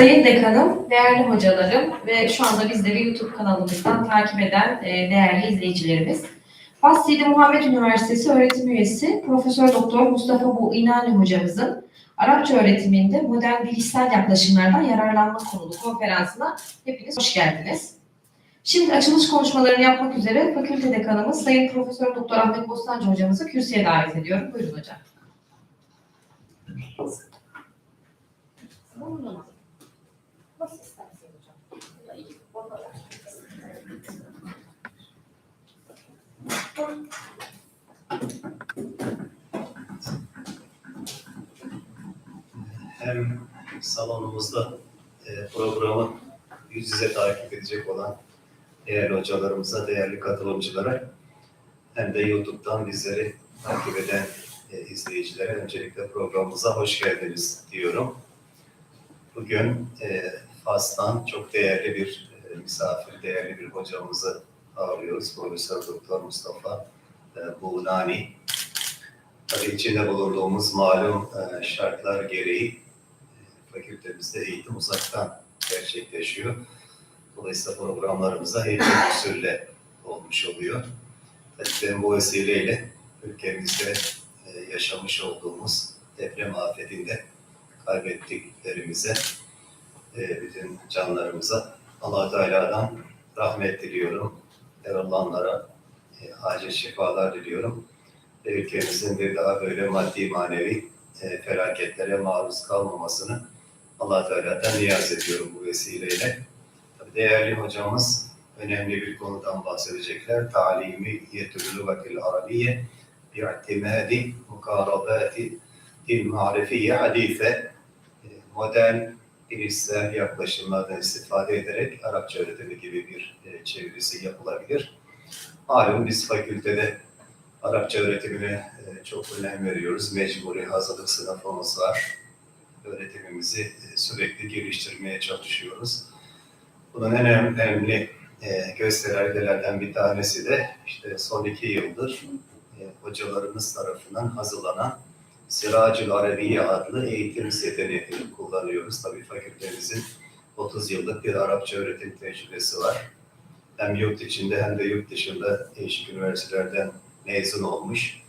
Sayın Dekanım, değerli hocalarım ve şu anda bizleri YouTube kanalımızdan takip eden e, değerli izleyicilerimiz. Fas Muhammed Üniversitesi öğretim üyesi Profesör Doktor Mustafa Bu İnani hocamızın Arapça öğretiminde modern bilişsel yaklaşımlardan yararlanma konulu konferansına hepiniz hoş geldiniz. Şimdi açılış konuşmalarını yapmak üzere fakülte dekanımız Sayın Profesör Doktor Ahmet Bostancı hocamızı kürsüye davet ediyorum. Buyurun hocam. Nasıl hem salonumuzda e, programı yüz yüze takip edecek olan değerli hocalarımıza, değerli katılımcılara hem de YouTube'dan bizleri takip eden e, izleyicilere öncelikle programımıza hoş geldiniz diyorum. Bugün e, Fas'tan çok değerli bir e, misafir, değerli bir hocamızı ağırlıyoruz. Profesör Doktor Mustafa e, Buğnani. Tabii içinde bulunduğumuz malum e, şartlar gereği e, fakültemizde eğitim uzaktan gerçekleşiyor. Dolayısıyla programlarımızda eğitim usulle olmuş oluyor. Tabii ben bu vesileyle ülkemizde e, yaşamış olduğumuz deprem afetinde kaybettiklerimize, e, bütün canlarımıza allah Teala'dan rahmet diliyorum. Yaralananlara e, acil şifalar diliyorum ve ülkemizin bir daha böyle maddi manevi e, felaketlere maruz kalmamasını allah Teala'dan niyaz ediyorum bu vesileyle. Tabii değerli hocamız önemli bir konudan bahsedecekler. Talimi yetülü vakil arabiye bi'timadi mukarabati dil marifiye hadife E, modern bilişsel yaklaşımlardan istifade ederek Arapça öğretimi gibi bir e, çevirisi yapılabilir. Malum biz fakültede Arapça öğretimine e, çok önem veriyoruz. Mecburi hazırlık sınıfımız var. Öğretimimizi e, sürekli geliştirmeye çalışıyoruz. Bunun en önemli e, göstergelerden bir tanesi de işte son iki yıldır e, hocalarımız tarafından hazırlanan Siracül Arabiye adlı eğitim setini kullanıyoruz. Tabii fakültemizin 30 yıllık bir Arapça öğretim tecrübesi var. Hem yurt içinde hem de yurt dışında değişik üniversitelerden mezun olmuş,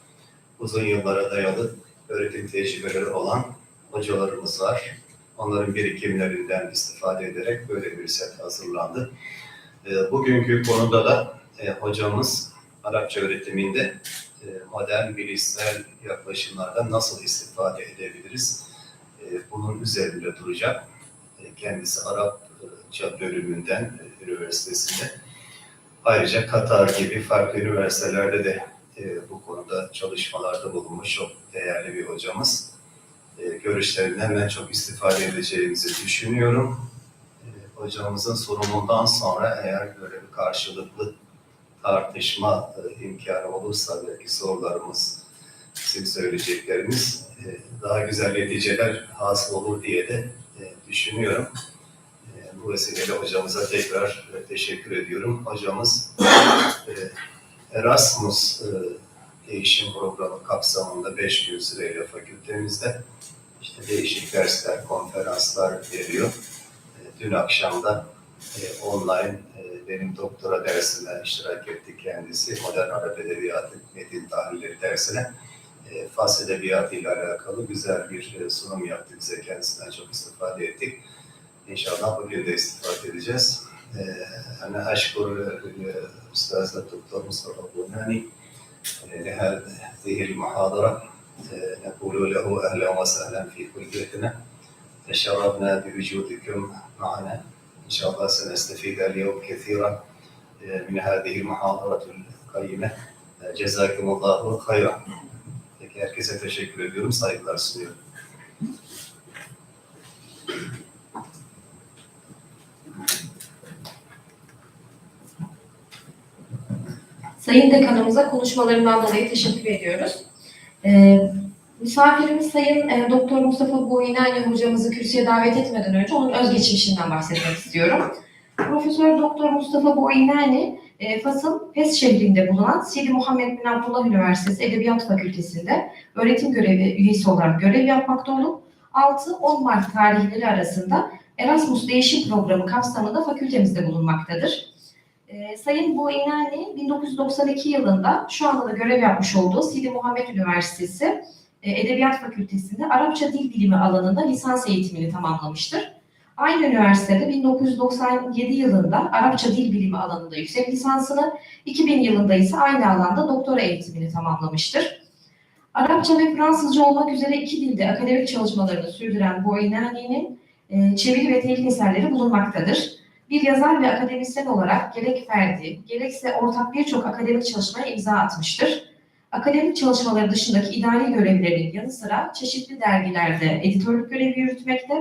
uzun yıllara dayalı öğretim tecrübeleri olan hocalarımız var. Onların birikimlerinden istifade ederek böyle bir set hazırlandı. E, Bugünkü konuda da e, hocamız Arapça öğretiminde modern bilişsel yaklaşımlardan nasıl istifade edebiliriz? E, Bunun üzerinde duracak. E, Kendisi Arapça bölümünden e, üniversitesinde. Ayrıca Katar gibi farklı üniversitelerde de e, bu konuda çalışmalarda bulunmuş çok değerli bir hocamız. E, görüşlerinden ben çok istifade edeceğimizi düşünüyorum. E, hocamızın sunumundan sonra eğer böyle bir karşılıklı tartışma e, imkanı olursa belki sorularımız, bizim söyleyeceklerimiz e, daha güzel neticeler hasıl olur diye de e, düşünüyorum. Bu vesileyle hocamıza tekrar teşekkür ediyorum. Hocamız Erasmus değişim programı kapsamında 5 gün süreyle fakültemizde işte değişik dersler, konferanslar veriyor. Dün akşam da online benim doktora dersine iştirak etti kendisi. Modern Arap Edebiyatı Metin Tahlilleri dersine. E, Fas Edebiyatı ile alakalı güzel bir e, sunum yaptı bize. Kendisinden çok istifade ettik. İnşallah bugün de istifade edeceğiz. أنا أشكر الأستاذ الدكتور مصطفى البناني لهذه المحاضرة نقول له أهلا وسهلا في كليتنا تشرفنا بوجودكم معنا إن شاء الله سنستفيد اليوم كثيرا من هذه المحاضرة القيمة جزاكم الله خيرا Peki herkese teşekkür ediyorum, saygılar sunuyorum. Sayın Dekanımıza konuşmalarından dolayı teşekkür ediyoruz. Ee, misafirimiz Sayın e, Doktor Mustafa Boyinani hocamızı kürsüye davet etmeden önce onun özgeçmişinden bahsetmek istiyorum. Profesör Doktor Mustafa Boyinani, e, Fas'ın Fes şehrinde bulunan Sidi Muhammed bin Abdullah Üniversitesi Edebiyat Fakültesi'nde öğretim görevi üyesi olarak görev yapmakta olup 6-10 Mart tarihleri arasında Erasmus Değişim Programı kapsamında fakültemizde bulunmaktadır. Ee, Sayın Boinani 1992 yılında şu anda da görev yapmış olduğu Sidi Muhammed Üniversitesi e, Edebiyat Fakültesi'nde Arapça Dil Bilimi alanında lisans eğitimini tamamlamıştır. Aynı üniversitede 1997 yılında Arapça Dil Bilimi alanında yüksek lisansını, 2000 yılında ise aynı alanda doktora eğitimini tamamlamıştır. Arapça ve Fransızca olmak üzere iki dilde akademik çalışmalarını sürdüren Boinani'nin e, çeviri ve telif eserleri bulunmaktadır. Bir yazar ve akademisyen olarak gerek ferdi, gerekse ortak birçok akademik çalışmaya imza atmıştır. Akademik çalışmaları dışındaki idari görevlerinin yanı sıra çeşitli dergilerde editörlük görevi yürütmekte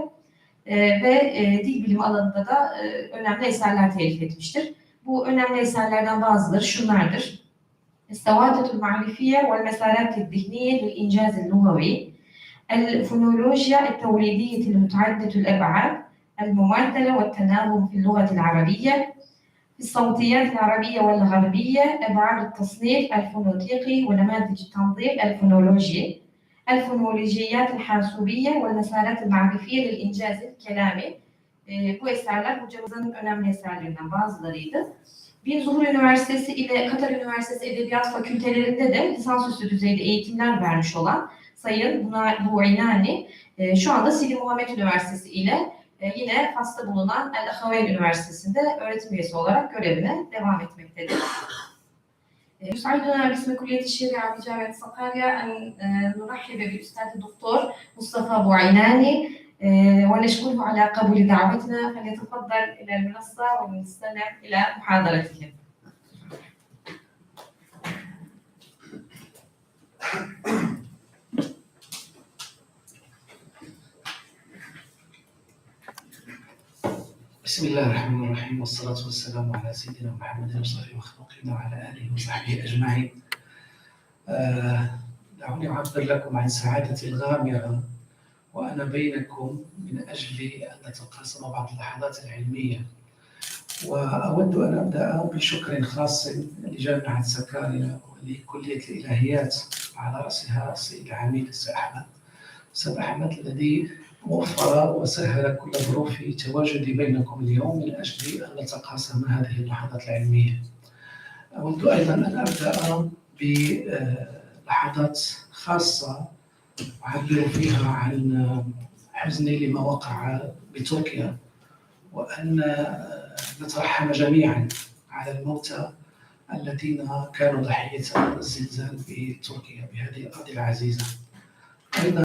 e, ve e, dil bilimi alanında da e, önemli eserler telif etmiştir. Bu önemli eserlerden bazıları şunlardır. السوادة المعرفية والمسارات الذهنية للإنجاز اللغوي الفونولوجيا التوليدية المتعددة الأبعاد المماثلة والتناغم في اللغة العربية في الصوتيات العربية والغربية أبعاد التصنيف الفونوتيقي ونماذج التنظيم الفونولوجي الفونولوجيات الحاسوبية والمسارات المعرفية للإنجاز الكلامي Ee, bu eserler hocamızın önemli eserlerinden bazılarıydı. Bin Zuhur Üniversitesi ile Katar Üniversitesi Edebiyat Fakültelerinde de lisansüstü düzeyde eğitimler vermiş olan Sayın Buna- Buaynani e, şu anda Sidi Muhammed Üniversitesi ile e, yine Fas'ta bulunan El Ahaveyn Üniversitesi'nde öğretim üyesi olarak görevine devam etmektedir. يسعدنا باسم كلية الشريعة بجامعة صقاريا أن نرحب بالأستاذ الدكتور مصطفى بوعيناني ونشكره على قبول دعوتنا فليتفضل إلى المنصة ونستمع إلى محاضرته. بسم الله الرحمن الرحيم والصلاة والسلام على سيدنا محمد وصحبه وخلقنا وعلى آله وصحبه أجمعين. آه، دعوني أعبر لكم عن سعادتي الغامرة وأنا بينكم من أجل أن نتقاسم بعض اللحظات العلمية. وأود أن أبدأ بشكر خاص لجامعة سكاريا ولكلية الإلهيات على رأسها السيد العميد السيد أحمد. السيد أحمد الذي وفر وسهل كل ظروف تواجدي بينكم اليوم من أجل أن نتقاسم هذه اللحظات العلمية. أود أيضا أن أبدأ بلحظات خاصة أعبر فيها عن حزني لما وقع بتركيا وأن نترحم جميعا على الموتى الذين كانوا ضحية الزلزال في تركيا بهذه الأرض العزيزة. أيضا